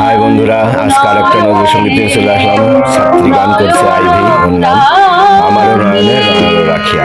High বন্ধুরা, আজকে আর একটা নজর সংগীত নিয়ে চলে আসলাম। ছাত্রী গান করছে আইভি, ওর নাম আমার নয়নে রাখিয়া।